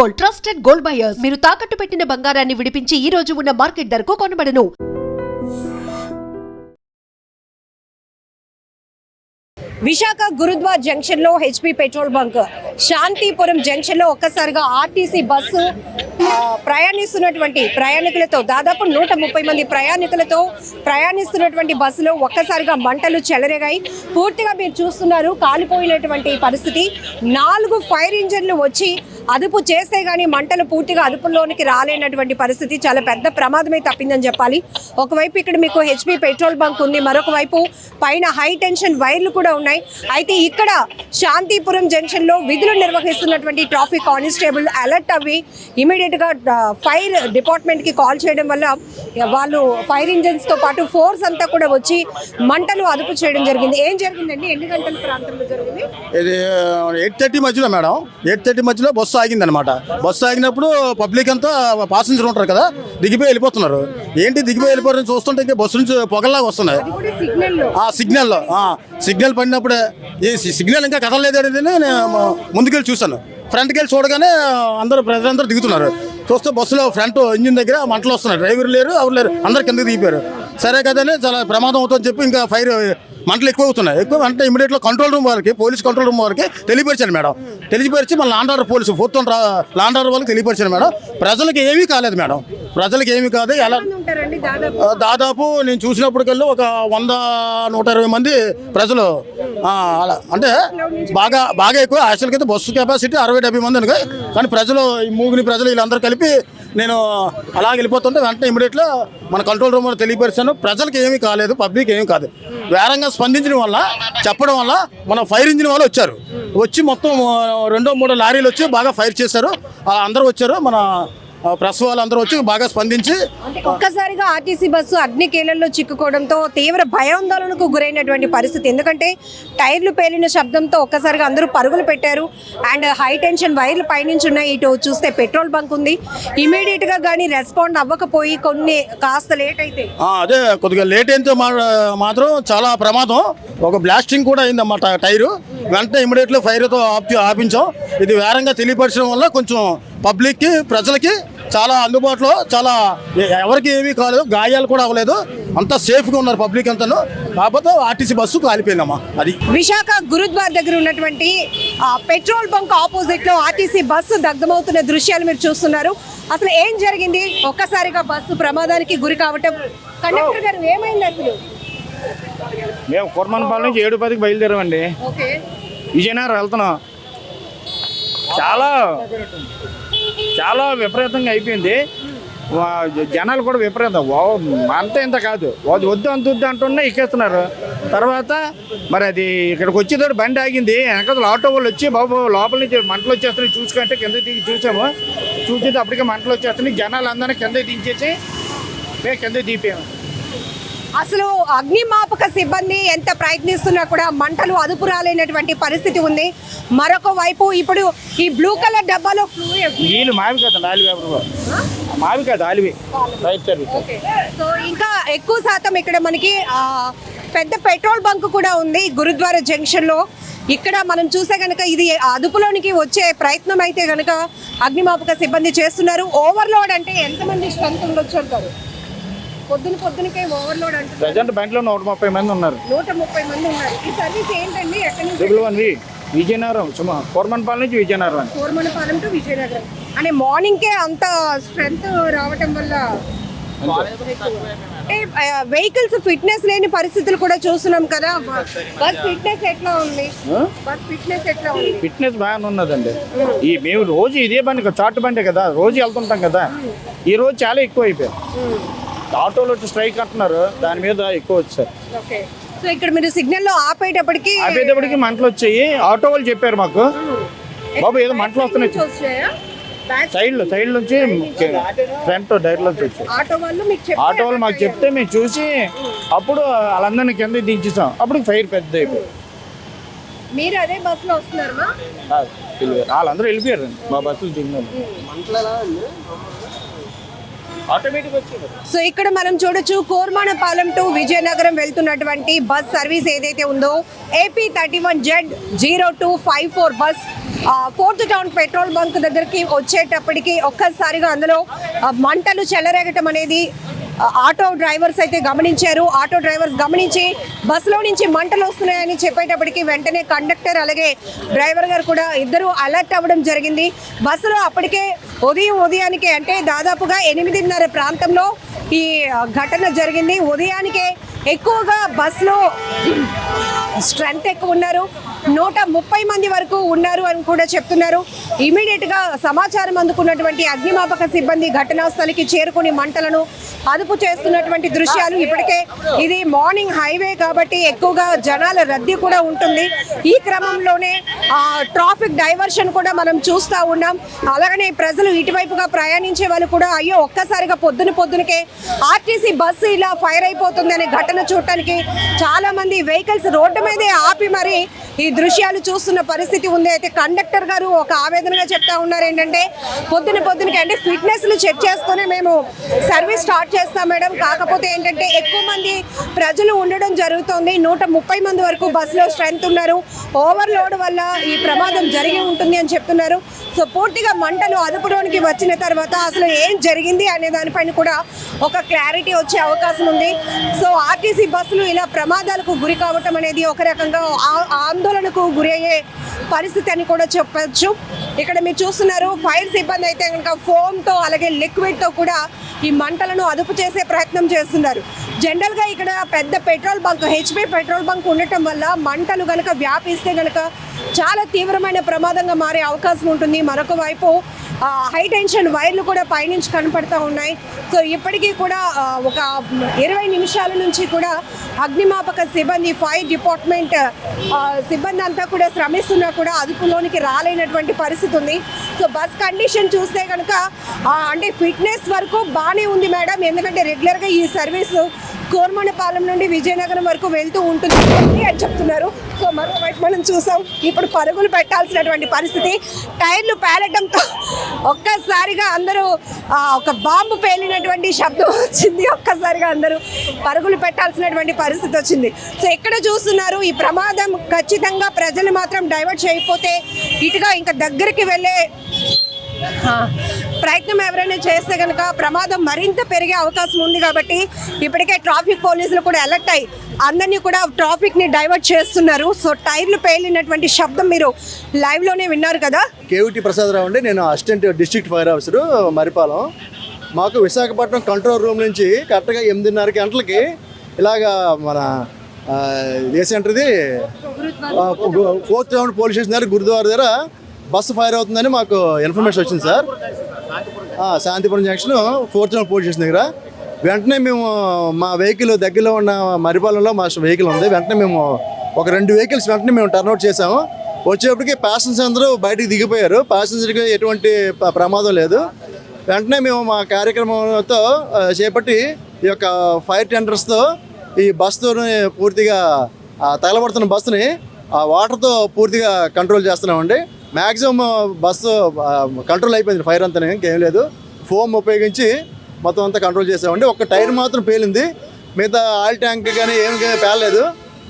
Gold trusted gold buyers. మీరు తాకట్టు పెట్టిన బంగారాన్ని విడిపించి ఈ రోజు ఉన్న మార్కెట్ ధరకు కొనబడను. విశాఖ గురుద్వార్ జంక్షన్లో హెచ్పి పెట్రోల్ బంక్. శాంతిపురం జంక్షన్లో ఒక్కసారిగా ఆర్టీసీ బస్సు ప్రయాణిస్తున్నటువంటి ప్రయాణికులతో దాదాపు నూట ముప్పై మంది ప్రయాణికులతో ప్రయాణిస్తున్నటువంటి బస్సులో ఒక్కసారిగా మంటలు చెలరేగాయి. పూర్తిగా మీరు చూస్తున్నారు కాలిపోయినటువంటి పరిస్థితి. నాలుగు ఫైర్ ఇంజన్లు వచ్చి అదుపు చేస్తే గానీ మంటలు పూర్తిగా అదుపులోనికి రాలేనటువంటి పరిస్థితి చాలా పెద్ద ప్రమాదమే తప్పిందని చెప్పాలి. ఒకవైపు ఇక్కడ మీకు హెచ్పి పెట్రోల్ బంక్ ఉంది మరొక వైపు పైన హై టెన్షన్ వైర్లు కూడా ఉన్నాయి. అయితే ఇక్కడ శాంతిపురం జంక్షన్లో విధులు నిర్వహిస్తున్నటువంటి ట్రాఫిక్ కానిస్టేబుల్ అలర్ట్ అవి ఇమీడియట్గా ఫైర్ డిపార్ట్మెంట్కి కాల్ చేయడం వల్ల వాళ్ళు ఫైర్ ఇంజన్స్తో పాటు ఫోర్స్ అంతా కూడా వచ్చి మంటలు అదుపు చేయడం జరిగింది. ఏం జరిగిందండి? ఎన్ని గంటల ప్రాంతంలో జరిగింది? ఇది ఎయిట్ థర్టీ మధ్యలో మేడం. ఎయిట్ థర్టీ మధ్యలో బస్సు ఆగింది అనమాట బస్సు ఆగినప్పుడు పబ్లిక్ అంతా పాసెంజర్ ఉంటారు కదా దిగిపోయి వెళ్ళిపోతున్నారు. ఏంటి దిగిపోయి వెళ్ళిపోతారని చూస్తుంటే ఇంకా బస్సు నుంచి పొగల్లాగా వస్తున్నాయి. ఆ సిగ్నల్ ఆ సిగ్నల్ పడినప్పుడే ఈ సిగ్నల్ ఇంకా కదలలేదు అనేది నేను ముందుకెళ్ళి చూశాను. ఫ్రంట్కి వెళ్ళి చూడగానే అందరూ ప్రజలందరూ దిగుతున్నారు. చూస్తే బస్సులో ఫ్రంట్ ఇంజిన్ దగ్గర మంటలు వస్తున్నాయి. డ్రైవర్ లేరు ఎవరు లేరు. అందరు కిందకి దిగిపోయారు. సరే కదని చాలా ప్రమాదం అవుతుందని చెప్పి ఇంకా ఫైర్ మంటలు ఎక్కువ అవుతున్నాయి. ఎక్కువ అంటే ఇమీడియట్లో కంట్రోల్ రూమ్ వారికి పోలీస్ కంట్రోల్ రూమ్ వారికి తెలియపరిచాను మేడం. తెలియపరిచి మన law and order police fourth law and order వాళ్ళకి తెలియపరిచాను మేడం. ప్రజలకు ఏమీ కాలేదు మేడం. ప్రజలకు ఏమీ కాదు. ఎలా దాదాపు? నేను చూసినప్పటికల్లా ఒక వంద నూట ఇరవై మంది ప్రజలు అలా అంటే బాగా బాగా ఎక్కువ. యాక్చువల్గా అయితే బస్సు కెపాసిటీ అరవై డెబ్బై మంది అనుకో కానీ ప్రజలు ఈ మూగిని ప్రజలు వీళ్ళందరూ కలిపి నేను అలా వెళ్ళిపోతుంటే వెంటనే ఇమీడియట్లో మన కంట్రోల్ రూమ్ తెలియపరిచాను. ప్రజలకు ఏమీ కాలేదు పబ్లిక్ ఏమీ కాదు. వేరంగా స్పందించడం వల్ల చెప్పడం వల్ల మన ఫైర్ ఇంజిన్ వాళ్ళు వచ్చారు. వచ్చి మొత్తం రెండో మూడో లారీలు వచ్చి బాగా ఫైర్ చేశారు. అందరూ వచ్చారు. మన ప్రెస్ వాళ్ళు అందరూ వచ్చి బాగా స్పందించి ఒక్కసారిగా ఆర్టీసీ బస్సు అగ్ని కేలల్లో చిక్కుకోవడంతో తీవ్ర భయాందోళనకు గురైనటువంటి పరిస్థితి. ఎందుకంటే టైర్లు పేలిన శబ్దంతో ఒక్కసారిగా అందరూ పరుగులు పెట్టారు. అండ్ హై టెన్షన్ వైర్లు పైనుంచి ఉన్నాయి. ఇటు చూస్తే పెట్రోల్ బంక్ ఉంది. ఇమీడియట్గా కానీ రెస్పాండ్ అవ్వకపోయి కొన్ని కాస్త లేట్ అయితే. అదే కొద్దిగా లేట్ అయితే మాత్రం చాలా ప్రమాదం. ఒక బ్లాస్టింగ్ కూడా అయిందన్నమాట టైరు. వెంటనే ఇమీడియట్లీ ఫైర్తో ఆపి ఆపించాం. ఇది వేరంగా తెలియపరచడం వల్ల కొంచెం పబ్లిక్కి ప్రజలకి చాలా అందుబాటులో చాలా ఎవరికి ఏమీ కాలేదు గాయాలు కూడా అవ్వలేదు. అంతా సేఫ్గా ఉన్నారు పబ్లిక్ అంతాను. కాకపోతే ఆర్టీసీ బస్సు కాలిపోయిందమ్మా అది. విశాఖ గురుద్వార్ దగ్గర ఉన్నటువంటి ఆ, పెట్రోల్ బంక్ ఆపోజిట్లో ఆర్టీసీ బస్సు దగ్ధమవుతున్న దృశ్యాలు మీరు చూస్తున్నారు. అసలు ఏం జరిగింది? ఒక్కసారిగా బస్సు ప్రమాదానికి గురి కావటం. కండక్టర్ గారు ఏమైంది అసలు? మేము కుర్మన్పాలెం నుంచి ఏడు పదికి బయలుదేరామండి. విజయనగరం వెళ్తున్నాం. చాలా చాలా విపరీతంగా అయిపోయింది. వా- జనాలు కూడా విపరీతం. వా- అంత ఇంత కాదు. వద్దు వద్దు అంత వద్దు అంటున్నా ఎక్కేస్తున్నారు. తర్వాత మరి అది ఇక్కడికి వచ్చేటప్పుడు బండి ఆగింది. వెనకాల ఆటో వాళ్ళు వచ్చి బాబు లోపల నుంచి మంటలు వచ్చేస్తున్నాయి. చూసుకుంటే కింద దిగి చూసాము. చూసి అప్పటికే మంటలు వచ్చేస్తున్నాయి. జనాలు అందరినీ కింద దించేసి మేము కింద దిగిపోయాము అసలు అగ్నిమాపక సిబ్బంది ఎంత ప్రయత్నిస్తున్నా కూడా మంటలు అదుపు రాలేనటువంటి పరిస్థితి ఉంది. మరొక వైపు ఇప్పుడు ఈ బ్లూ కలర్ డబ్బాలో fluid- వీళ్ళు మావి కదా ఆలివి ఎవరు? మావి కదా ఆలివి రైట్ సర్వీస్ సో ఇంకా ఎక్కువ శాతం ఇక్కడ మనకి పెద్ద పెట్రోల్ బంక్ కూడా ఉంది గురుద్వారా జంక్షన్లో ఇక్కడ మనం చూసే కనుక ఇది అదుపులోనికి వచ్చే ప్రయత్నం అయితే కనుక అగ్నిమాపక సిబ్బంది చేస్తున్నారు. ఓవర్లోడ్ అంటే ఎంతమంది స్ట్రెంత్ ఉండొచ్చు అంటారు? పొద్దున పొద్దునకే ఓవర్లోడ్ అంటున్నారు. ప్రజెంట్ బండిలో నూట ముప్పై మంది ఉన్నారు. నూట ముప్పై మంది ఉన్నారు. ఈ సర్వీస్ ఏంటండి? ఎక్కడి నుంచి? Triple one V Vizianagaram. సుమా కోరమన్పాలెం నుంచి విజయనగరం. అని కోరమనపాలెం టు విజయనగరం. అంటే మార్నింగ్కే అంత స్ట్రెంత్ రావటం వల్ల అంటే వెహికల్స్ ఫిట్నెస్ లేని పరిస్థితులు కూడా చూస్తున్నాం కదా. బస్ ఫిట్నెస్ ఎట్లా ఉంది? బస్ ఫిట్నెస్ ఎట్లా ఉంది? ఫిట్నెస్ బాగానే ఉన్నదండి. ఈ మేము రోజు ఇదే బండి కదా, చాటు బండి కదా. రోజు వెళ్తుంటాం కదా. ఈ రోజు చాలా ఎక్కువ అయిపోయాయి ఆటోలో వచ్చి స్ట్రైక్ అంటున్నారు. దాని మీద ఎక్కువ వచ్చారు. ఓకే. సో ఇక్కడ మీరు సిగ్నల్లో ఆపేటప్పటికి ఆపేటప్పటికి మంటలు వచ్చాయి. ఆటో వాళ్ళు చెప్పారు మాకు. బాబు ఏదో మంటలు వస్తున్నాయి. సైడ్లో సైడ్ నుంచి ఫ్రంట్ డైర్ నుంచి వచ్చాయి. ఆటో వాళ్ళు మీకు చెప్పారా? ఆటో వాళ్ళు మాకు చెప్తే మేము చూసి అప్పుడు వాళ్ళందరినీ కింద దించేసాం. అప్పుడు ఫైర్ పెద్ద అయిపోయింది. మీరు అదే బస్లో వెళ్ళిపోయారు. వాళ్ళందరూ వెళ్ళిపోయారు. మా బస్సులు దిగినారు. వచ్చింది సో ఇక్కడ మనం చూడొచ్చు కోర్మానపాలెం టు విజయనగరం వెళ్తున్నటువంటి బస్ సర్వీస్ ఏదైతే ఉందో AP thirty one Z zero two five four bus fourth town petrol bunk దగ్గరికి వచ్చేటప్పటికి ఒక్కసారిగా అందులో మంటలు చెలరేగటం అనేది ఆటో డ్రైవర్స్ అయితే గమనించారు. ఆటో డ్రైవర్స్ గమనించి బస్సులో నుంచి మంటలు వస్తున్నాయని చెప్పేటప్పటికి వెంటనే కండక్టర్ అలాగే డ్రైవర్ గారు కూడా ఇద్దరు అలర్ట్ అవ్వడం జరిగింది. బస్సులో అప్పటికే ఉదయం ఉదయానికే అంటే దాదాపుగా ఎనిమిదిన్నర ప్రాంతంలో ఈ ఘటన జరిగింది. ఉదయానికే ఎక్కువగా బస్సులో స్ట్రెంత్ ఎక్కువ ఉన్నారు. నూట ముప్పై మంది వరకు ఉన్నారు అని కూడా చెప్తున్నారు. ఇమీడియట్గా సమాచారం అందుకున్నటువంటి అగ్నిమాపక సిబ్బంది ఘటనా స్థలికి చేరుకుని మంటలను అదుపు చేస్తున్నటువంటి దృశ్యాలు ఇప్పటికే ఇది మార్నింగ్ హైవే కాబట్టి ఎక్కువగా జనాల రద్దీ కూడా ఉంటుంది. ఈ క్రమంలోనే ట్రాఫిక్ డైవర్షన్ కూడా మనం చూస్తూ ఉన్నాం. అలాగనే ప్రజలు ఇటువైపుగా ప్రయాణించే వాళ్ళు కూడా అయ్యో ఒక్కసారిగా పొద్దున పొద్దునకే ఆర్టీసీ బస్సు ఇలా ఫైర్ అయిపోతుంది అనే ఘటన చూడటానికి చాలామంది వెహికల్స్ రోడ్డు మీదే ఆపి మరి ఈ దృశ్యాలు చూస్తున్న పరిస్థితి ఉంది. అయితే కండక్టర్ గారు ఒక ఆవేదనగా చెప్తా ఉన్నారు. ఏంటంటే పొద్దున పొద్దునకి అంటే ఫిట్నెస్లు చెక్ చేసుకుని మేము సర్వీస్ స్టార్ట్ చేస్తాం మేడం. కాకపోతే ఏంటంటే ఎక్కువ మంది ప్రజలు ఉండడం జరుగుతుంది. నూట ముప్పై మంది వరకు బస్సులో స్ట్రెంత్ ఉన్నారు. ఓవర్లోడ్ వల్ల ఈ ప్రమాదం జరిగి ఉంటుంది అని చెప్తున్నారు. సో పూర్తిగా మంటలు అదుపులోనికి వచ్చిన తర్వాత అసలు ఏం జరిగింది అనే దానిపైన కూడా ఒక క్లారిటీ వచ్చే అవకాశం ఉంది. సో ఆర్టీసీ బస్సులు ఇలా ప్రమాదాలకు గురి కావటం అనేది ఒక రకంగా ఆందోళన ఆందోళనకు గురయ్యే పరిస్థితి అని కూడా చెప్పచ్చు. ఇక్కడ మీరు చూస్తున్నారు ఫైర్ సిబ్బంది అయితే కనుక ఫోమ్తో అలాగే లిక్విడ్తో కూడా ఈ మంటలను అదుపు చేసే ప్రయత్నం చేస్తున్నారు. జనరల్గా ఇక్కడ పెద్ద petrol bunk HP petrol bunk ఉండటం వల్ల మంటలు కనుక వ్యాపిస్తే కనుక చాలా తీవ్రమైన ప్రమాదంగా మారే అవకాశం ఉంటుంది. మరొక వైపు హై టెన్షన్ వైర్లు కూడా పైనుంచి కనపడతా ఉన్నాయి. సో ఇప్పటికీ కూడా ఒక ఇరవై నిమిషాల నుంచి కూడా అగ్నిమాపక సిబ్బంది ఫైర్ డిపార్ట్మెంట్ సిబ్బంది అంతా కూడా శ్రమిస్తున్నా కూడా అదుపులోనికి రాలేనటువంటి పరిస్థితి ఉంది. సో బస్ కండిషన్ చూస్తే కనుక అంటే ఫిట్నెస్ వరకు బాగానే ఉంది మేడం. ఎందుకంటే రెగ్యులర్గా ఈ సర్వీసు కోర్మణపాలెం నుండి విజయనగరం వరకు వెళ్తూ ఉంటుంది అని చెప్తున్నారు. సో మరోవైపు మనం చూసాం ఇప్పుడు పరుగులు పెట్టాల్సినటువంటి పరిస్థితి. టైర్లు పేలటంతో ఒక్కసారిగా అందరూ ఒక బాంబు పేలినటువంటి శబ్దం వచ్చింది. ఒక్కసారిగా అందరూ పరుగులు పెట్టాల్సినటువంటి పరిస్థితి వచ్చింది. సో ఎక్కడ చూస్తున్నారు? ఈ ప్రమాదం ఖచ్చితంగా ప్రజలు మాత్రం డైవర్ట్ చేయకపోతే ఇటుగా ఇంకా దగ్గరికి వెళ్ళే ప్రయత్నం ఎవరైనా చేస్తే కనుక ప్రమాదం మరింత పెరిగే అవకాశం ఉంది కాబట్టి ఇప్పటికే ట్రాఫిక్ పోలీసులు కూడా అలర్ట్ అయ్యి అందరినీ కూడా ట్రాఫిక్ని డైవర్ట్ చేస్తున్నారు. సో టైర్లు పేలినటువంటి శబ్దం మీరు లైవ్లోనే విన్నారు కదా? కేవిటి ప్రసాదరావు అండి. నేను assistant district fire officer Maripalem. మాకు విశాఖపట్నం కంట్రోల్ రూమ్ నుంచి కరెక్ట్గా ఎనిమిదిన్నర గంటలకి ఇలాగా మన ఏ సెంటర్ది? ఫోర్త్ రౌండ్ పోలీస్ స్టేషన్ దగ్గర గురుద్వార దగ్గర బస్సు ఫైర్ అవుతుందని మాకు ఇన్ఫర్మేషన్ వచ్చింది sir. Shantipuram junction fourth round police station దగ్గర. వెంటనే మేము మా వెహికల్ దగ్గరలో ఉన్న మరిపాలెంలో మా వెహికల్ ఉంది. వెంటనే మేము ఒక రెండు వెహికల్స్ వెంటనే మేము టర్న్అవుట్ చేసాము వచ్చేప్పటికి ప్యాసింజర్స్ అందరూ బయటికి దిగిపోయారు. ప్యాసింజర్కి ఎటువంటి ప్రమాదం లేదు. వెంటనే మేము మా కార్యక్రమంతో చేపట్టి ఈ యొక్క ఫైర్ టెండర్స్తో ఈ బస్సుని పూర్తిగా తగలబడుతున్న బస్సుని ఆ వాటర్తో పూర్తిగా కంట్రోల్ చేస్తున్నామండి. మ్యాక్సిమం బస్సు కంట్రోల్ అయిపోయింది ఫైర్ అంతా ఇంకేం లేదు. ఫోమ్ ఉపయోగించి మొత్తం అంతా కంట్రోల్ చేసామండి ఒక టైర్ మాత్రం పేలింది. మిగతా ఆయిల్ ట్యాంక్ కానీ ఏం పేలలేదు.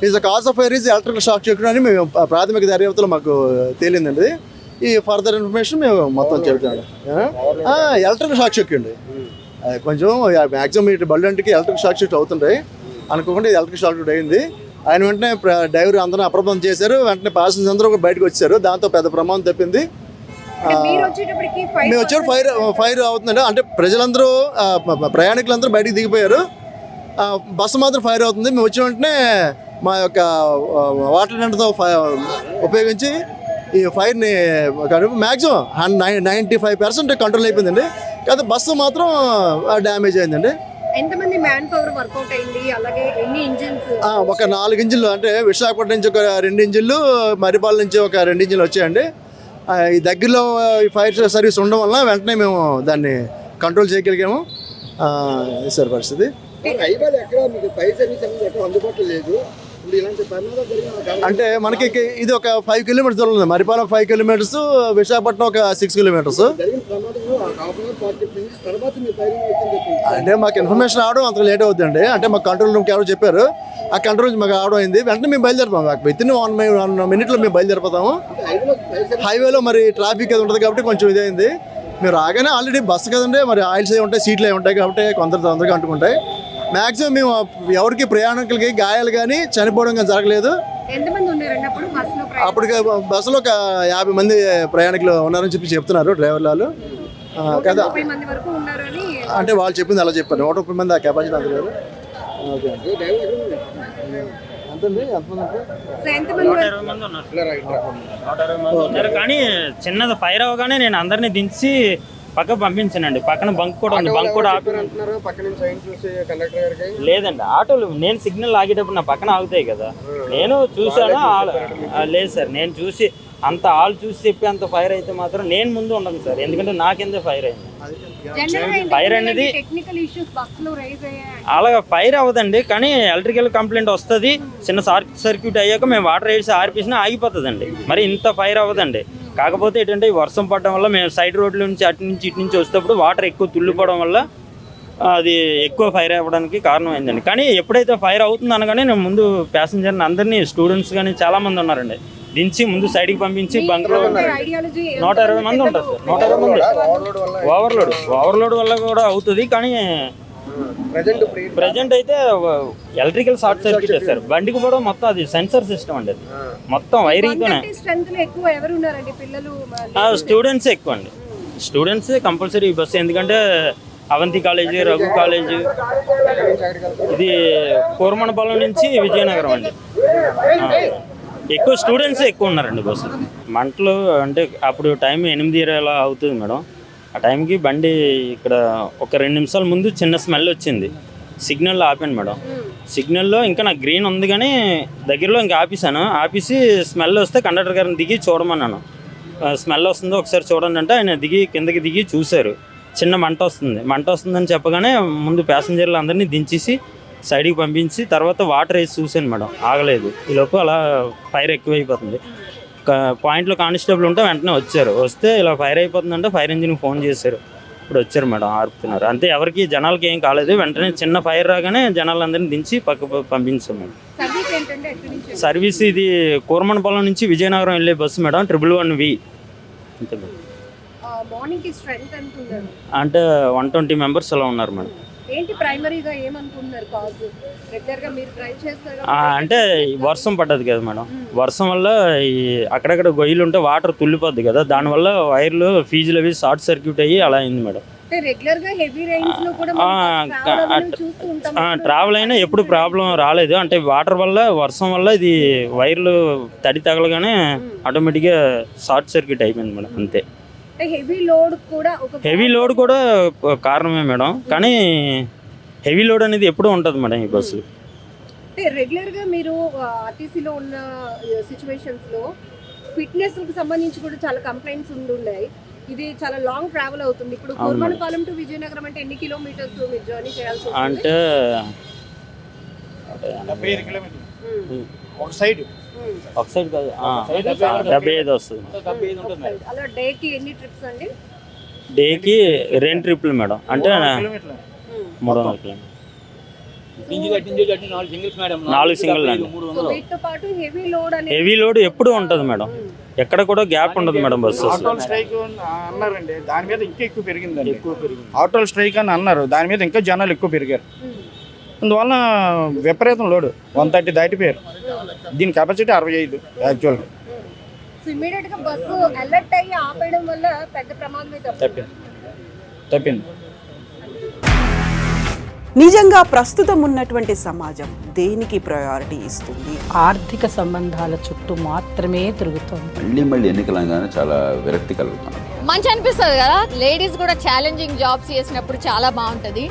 Is cause of fire is electrical shock check అని మేము ప్రాథమిక దర్యాప్తులో మాకు తేలిందండి. ఈ ఫర్దర్ ఇన్ఫర్మేషన్ మేము మొత్తం చెప్తాము ఎలక్ట్రికల్ షాక్ చెక్ అండి కొంచెం మ్యాక్సిమం ఇటు బల్లంటికి ఎలక్ట్రిక్ షాక్ షూట్ అవుతుంటాయి. అనుకోకుండా ఇది ఎలక్ట్రిక్ షాక్ షూట్ అయింది. ఆయన వెంటనే డ్రైవర్ అందరూ అప్రమత్తం చేశారు. వెంటనే ప్యాసింజర్స్ అందరూ బయటకు వచ్చారు. దాంతో పెద్ద ప్రమాదం తప్పింది. మేము వచ్చారు ఫైర్ ఫైర్ అవుతుందండి. అంటే ప్రజలందరూ ప్రయాణికులందరూ బయటికి దిగిపోయారు. బస్సు మాత్రం ఫైర్ అవుతుంది. మేము వచ్చిన వెంటనే మా యొక్క వాటర్ ఫై ఉపయోగించి ఈ ఫైర్ని maximum ninety five percent control అయిపోయిందండి. కాకపోతే బస్సు మాత్రం డ్యామేజ్ అయిందండి. ఎంతమంది మ్యాన్ పవర్ వర్కౌట్ అయింది? అలాగే ఎన్ని ఇంజిన్స్ ఆ, ఒక నాలుగు ఇంజిన్లు. అంటే విశాఖపట్నం నుంచి ఒక రెండు ఇంజిన్లు మరిపాల నుంచి ఒక రెండు ఇంజిన్లు వచ్చాయండి. ఈ దగ్గరలో ఈ ఫైర్ సర్వీస్ ఉండడం వల్ల వెంటనే మేము దాన్ని కంట్రోల్ చేయగలిగాము. సార్ పరిస్థితి. హైవేలు ఎక్కడ మీకు ఫైర్ సర్వీస్ అనేది ఎక్కడ అందుబాటులో లేదు. అంటే మనకి ఇది ఒక ఫైవ్ కిలోమీటర్స్ దూరం ఉంది. మరిపాలెం ఫైవ్ కిలోమీటర్స్ విశాఖపట్నం ఒక సిక్స్ కిలోమీటర్స్ అంటే మాకు ఇన్ఫర్మేషన్ రావడం అంత లేట్ అవుతుందండి. అంటే మాకు కంట్రోల్ రూమ్కి ఎవరో చెప్పారు. ఆ కంట్రోల్ నుంచి మాకు ఆవడం అయింది. వెంటనే మేము బయలుదేరిపోతాం మాకు విత్ ఇన్ వన్ వన్ మినిట్లో మేము బయలుదేరిపోతాము. హైవేలో మరి ట్రాఫిక్ అది ఉంటుంది కాబట్టి కొంచెం ఇదైంది. మీరు రాగానే ఆల్రెడీ బస్సు కదండి. మరి ఆయిల్స్ అవి ఉంటాయి సీట్లు అవి ఉంటాయి కాబట్టి కొంత తొందరగా అంటుకుంటాయి. మ్యాక్సిమం మేము ఎవరికి ప్రయాణికులకి గాయాలు కానీ చనిపోవడం కానీ జరగలేదు. అప్పుడు బస్సులో ప్రయాణం? అప్పటికి బస్సులో ఒక యాభై మంది ప్రయాణికులు ఉన్నారని చెప్పి చెప్తున్నారు డ్రైవర్లు వాళ్ళు ఆ, కదా? అంటే వాళ్ళు చెప్పింది అలా చెప్పారు. నూట ముప్పై మంది ఆ కెపాసిటీ ఓకే ఉన్నారు? కానీ చిన్నది ఫైర్ అవగానే నేను అందరినీ దించి పక్క పంపించానండి. పక్కన బంక్ కూడా ఉంది. బంక్ కూడా ఆపి అంటున్నారు? పక్క నుంచి సైన్ చూసి కండక్టర్ గారికి? లేదండి. ఆటోలు నేను సిగ్నల్ ఆగేటప్పుడు నా పక్కన ఆగుతాయి కదా. నేను చూసాను లేదు సార్. నేను చూసి అంత ఆల్ చూసి చెప్పి అంత ఫైర్ అయితే మాత్రం నేను ముందు ఉండను సార్. ఎందుకంటే నాకెందే ఫైర్ అయింది. ఫైర్ అనేది టెక్నికల్ ఇష్యూస్ బస్సులో రైజ్ అయ్యాయి అలాగా ఫైర్ అవ్వదండి. కానీ ఎలక్ట్రికల్ కంప్లైంట్ వస్తుంది. చిన్న షార్ట్ సర్క్యూట్ అయ్యాక మేము వాటర్ వేసి ఆర్పేసినా ఆగిపోతుందండి. మరి ఇంత ఫైర్ అవ్వదండి. కాకపోతే ఏంటంటే వర్షం పడడం వల్ల మేము సైడ్ రోడ్ల నుంచి అటు నుంచి ఇటు నుంచి వచ్చేటప్పుడు వాటర్ ఎక్కువ తుల్లిపోవడం వల్ల అది ఎక్కువ ఫైర్ అవ్వడానికి కారణం అయిందండి కానీ ఎప్పుడైతే ఫైర్ అవుతుంది అనగానే నేను ముందు ప్యాసింజర్ని అందరినీ స్టూడెంట్స్ కానీ చాలామంది ఉన్నారండి. దించి ముందు సైడ్కి పంపించి బంక్లో నూట ఇరవై మంది ఉంటారు సార్. నూట ఇరవై మంది. ఓవర్లోడ్ ఓవర్లోడ్ వల్ల కూడా అవుతుంది. కానీ ప్రజెంట్ ఇప్పుడు ప్రజెంట్ అయితే ఎలక్ట్రికల్ షార్ట్ సర్క్యూట్ సార్. బండికి కూడా మొత్తం అది సెన్సర్ సిస్టమ్ అండి అది. మొత్తం వైరింగ్తోనే స్ట్రెంత్లో ఎక్కువ ఎవరు ఉన్నారండి? పిల్లలు స్టూడెంట్స్ ఎక్కువ అండి. స్టూడెంట్స్ కంపల్సరీ బస్సు ఎందుకంటే అవంతి కాలేజీ రఘు కాలేజీ ఇది కూరమణపాలెం నుంచి విజయనగరం అండి. ఎక్కువ స్టూడెంట్స్ ఎక్కువ ఉన్నారండి బస్సు మంటలు అంటే అప్పుడు టైం ఎనిమిది ఇరవై అలా అవుతుంది మేడం. ఆ టైంకి బండి ఇక్కడ ఒక రెండు నిమిషాల ముందు చిన్న స్మెల్ వచ్చింది. Signal ఆపాను madam. సిగ్నల్లో ఇంకా నాకు గ్రీన్ ఉంది కానీ దగ్గరలో ఇంకా ఆపేసాను ఆపేసి స్మెల్ వస్తే కండక్టర్ గారిని దిగి చూడమన్నాను. స్మెల్ వస్తుందో ఒకసారి చూడండి అంటే ఆయన దిగి కిందకి దిగి చూశారు. చిన్న మంట వస్తుంది. మంట వస్తుందని చెప్పగానే ముందు ప్యాసింజర్లు అందరినీ దించేసి సైడ్కి పంపించి తర్వాత వాటర్ వేసి చూశాను మేడం. ఆగలేదు. ఈ లోపు అలా ఫైర్ ఎక్కువైపోతుంది. పాయింట్లో కానిస్టేబుల్ ఉంటే వెంటనే వచ్చారు. వస్తే ఇలా ఫైర్ అయిపోతుందంటే ఫైర్ ఇంజిన్కి ఫోన్ చేశారు. ఇప్పుడు వచ్చారు మేడం ఆర్పుతున్నారు. అంతే ఎవరికి జనాలకి ఏం కాలేదు. వెంటనే చిన్న ఫైర్ రాగానే జనాలందరినీ దించి పక్క పంపించాం మేడం. సర్వీస్ ఇది కూరమణపాలెం నుంచి విజయనగరం వెళ్ళే bus madam triple one V. అంతే మేడం. అంటే వన్ ట్వంటీ మెంబర్స్ అలా ఉన్నారు మేడం. ఏంటి ప్రైమరీగా ఏమనుకుంటున్నారు కాజ్? రెగ్యులర్గా మీరు డ్రైవ్ చేస్తారు అంటే వర్షం పడ్డది కదా మేడం. వర్షం వల్ల ఈ అక్కడక్కడ గొయ్యలు ఉంటే వాటర్ తుల్లిపోద్ది కదా. దానివల్ల వైర్లు ఫీజులు అవి షార్ట్ సర్క్యూట్ అయ్యి అలా అయింది మేడం. ట్రావెల్ అయినా ఎప్పుడు ప్రాబ్లం రాలేదు. అంటే వాటర్ వల్ల వర్షం వల్ల ఇది వైర్లు తడి తగలగానే ఆటోమేటిక్గా షార్ట్ సర్క్యూట్ అయిపోయింది మేడం అంతే. హెవీ లోడ్ కూడా ఒక హెవీ లోడ్ కూడా కారణమే మేడం. కానీ హెవీ లోడ్ అనేది ఎప్పుడూ ఉంటుంది మేడం ఈ బస్సు అంటే రెగ్యులర్గా మీరు ఆర్టీసీలో ఉన్న సిచ్యువేషన్స్లో ఫిట్నెస్కి సంబంధించి కూడా చాలా కంప్లైంట్స్ ఉండున్నాయి. ఇది చాలా లాంగ్ ట్రావెల్ అవుతుంది. ఇప్పుడు. కోర్మనపాలెం టు విజయనగరం అంటే ఎన్ని కిలోమీటర్స్ మీరు జర్నీ చేయాల్సి వస్తుంది? అంటే డెబ్బై కిలోమీటర్లు ఉమ్, ఒక సైడ్. ఒక సైడ్ కాదు ఆ, డెబ్బై ఐదు వస్తుంది. అలా డే కి ఎన్ని ట్రిప్స్ అండి? డేకి రెండు ట్రిప్లు మేడం. అంటే. మూడు వందల కిలోమీటర్లు. నాలుగు సింగిల్ హెవీ లోడ్ అనేది హెవీ లోడ్ ఎప్పుడు ఉంటుంది మేడం. ఎక్కడ కూడా గ్యాప్ ఉండదు మేడం బస్సు ఆటోల్ స్ట్రైక్ అన్నారండి. దాని మీద ఇంకా ఎక్కువ పెరిగిందండి. ఎక్కువ పెరిగింది. ఆటోల్ స్ట్రైక్ అని అన్నారు. దాని మీద ఇంకా జనాలు ఎక్కువ పెరిగారు. ఉమ్. అందువల్ల విపరీతం లోడు. One thirty దాటిపోయారు. దీని కెపాసిటీ అరవై ఐదు యాక్చువల్గా సో ఇమీడియట్గా బస్సు అలర్ట్ అయ్యి ఆపేయడం వల్ల పెద్ద ప్రమాదమే తప్ప తప్పింది. తప్పింది. నిజంగా ప్రస్తుతం ఉన్నటువంటి సమాజం దేనికి ప్రయారిటీ ఇస్తుంది? ఆర్థిక సంబంధాల చుట్టూ మాత్రమే తిరుగుతోంది. మళ్ళీ మళ్ళీ ఎన్నికలంగానే చాలా విరక్తి కలుగుతున్నాం మంచి అనిపిస్తుంది కదా? లేడీస్ కూడా ఛాలెంజింగ్ జాబ్స్ చేసినప్పుడు చాలా బాగుంటది.